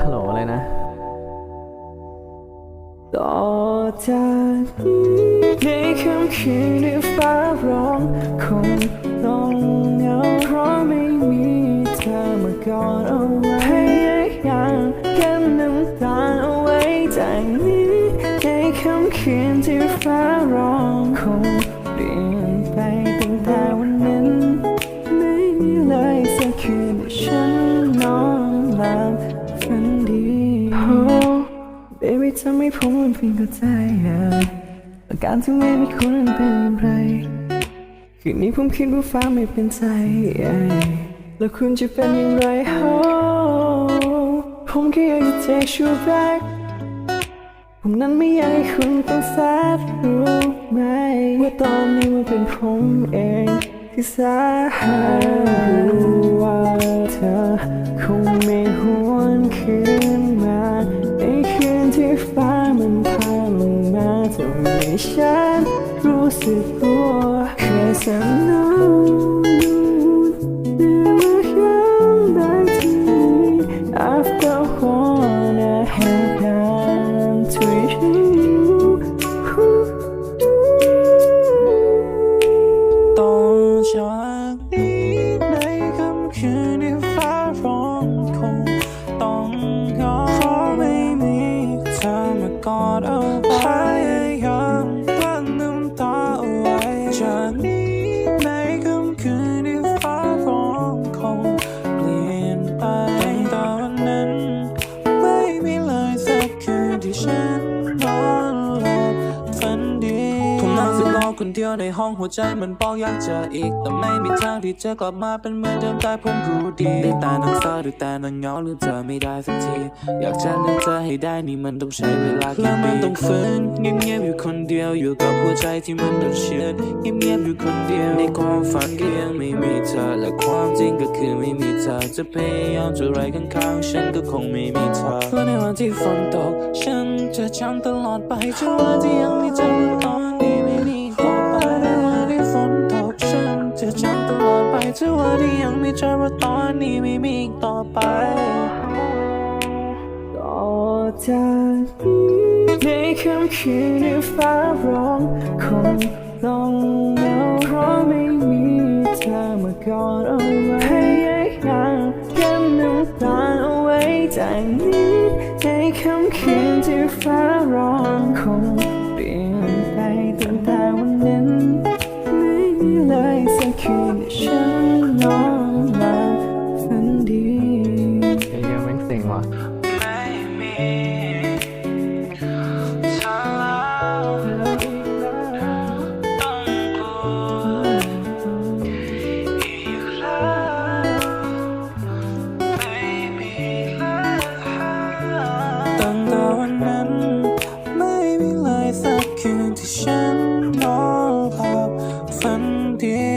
ฮัลโหลอะไรนะต่อจากนี้ในค่ำคืนที่ฟ้าร้องคงต้องเหงาเพราะไม่มีเธอมากอดเอาไว้พยายามกันน้ำตาเอาไว้จากนี้ในค่ำคืนที่ฟ้าร้องคงเปลี่ยนไปตั้งแต่วันนั้นไม่มีเลยสักคืนที่ฉัน ทำให้ผมมันเพียงเข้าใจอาการที่ไม่มีคุณนั้นเป็นอย่างไรคืนนี้ผมคิดว่าฟ้าไม่เป็นใจ แล้วคุณจะเป็นอย่างไร oh, ผมแค่อยากจะ take you back ผมนั้นไม่อยากให้คุณต้องแซดรู้ไหมว่าตอนนี้มันเป็นผมเองที่สาหัสรู้ว่าเธอคงไม่หวนคืนำให้ฉันรู้สึกกลัว Cause I know you never come back to me after wanna have time to you ตอนจากนี้ในค่ำคืนที่ฟ้าร้องคงต้องเหงาเพราะไม่มีเธอมากอดเอา ว้จ คนเดียวในห้องหัวใจมันบอกอยากเจออีก แต่ไม่มีทางที่จะกลับมาเป็นเหมือนเดิมแต่ผมรู้ดี ได้แต่นั่งเศร้าได้แต่นั่งเหงาหรือเธอไม่ได้สักที อยากจะนึกเธอให้ได้นี่มันต้องใช้เวลาแล้วมันต้องฝืนเงียบๆอยู่คนเดียวอยู่กับหัวใจที่มันต้องเชื่อเงียบๆอยู่คนเดียวในความฝันก็ยังไม่มีเธอและความจริงก็คือไม่มีเธอจะพยายามจะไรข้างๆฉันก็คงไม่มีเธอและในวันที่ฝนตกฉันจะจำตลอดไปจนวันที่ยังไม่เจอ จะจำตลอดไปเธอวันที่ยังไม่เจอว่าตอนนี้ไม่มีอีกต่อไปต่อจากนี้ในคำคืนในฟ้าร้องคงต้องเหงาเพราะไม่มีเธอมาก่อนเอาไว้ยังเก็บน้ำตาเอาไว้จากนี้ในคำคืนที่ฟ้าร้องคงเปลี่ยนไปตั้งแต่วันนี้ contigo.